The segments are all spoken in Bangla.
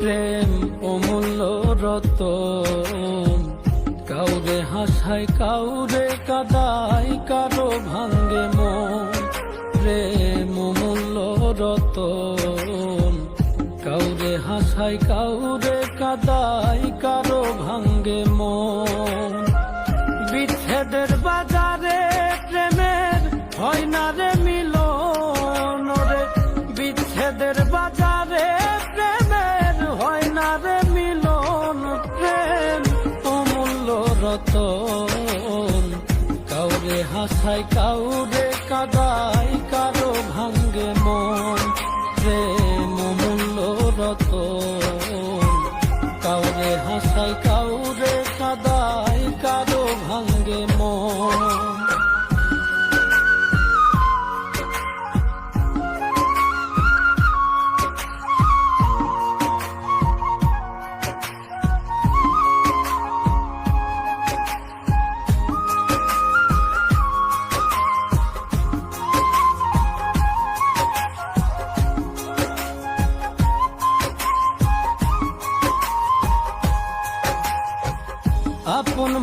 প্রেম অমূল্য রতন। কাউরে হাসায়, কাউরে কাদায়, কারও ভাঙ্গে মন। প্রেম অমূল্য রতন। কাউরে হাসায়, কাউরে কাদায়, কারও ভাঙ্গে মন। বিচ্ছেদের বাজারে হাসায় কাউরে কাদাই কারও ভাঙ্গে মন। প্রেম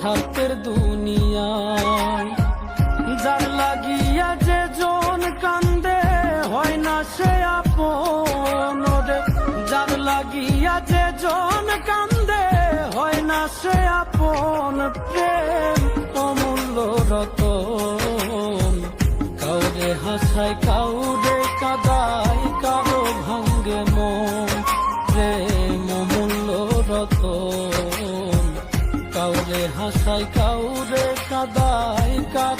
স্বার্থের দুনিয়ায় যার লাগিয়া যে জন কান্দে, হয় না সে আপন যার লাগিয়া যে জন কান্দে, হয় না সে আপন প্রেম। অমূল্য রতন। কাউরে হাসায়, কাউরে কাদায়। হাসায় কাউরে কাদায় কারও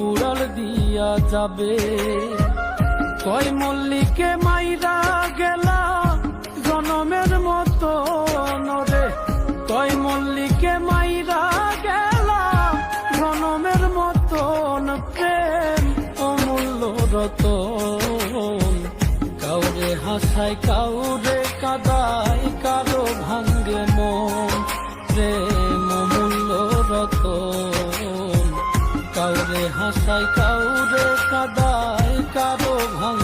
কুড়াল দিয়া যাবে। কয় মল্লিকে মাইরা গেলা জনমের মতো নরে। কয় মল্লিকে মাইরা গেলা জনমের মতন প্রেম অমূল্য রত কাউরে হাসায়, কাউরে আশায় কাউরে কাদায় কারও ভাঙ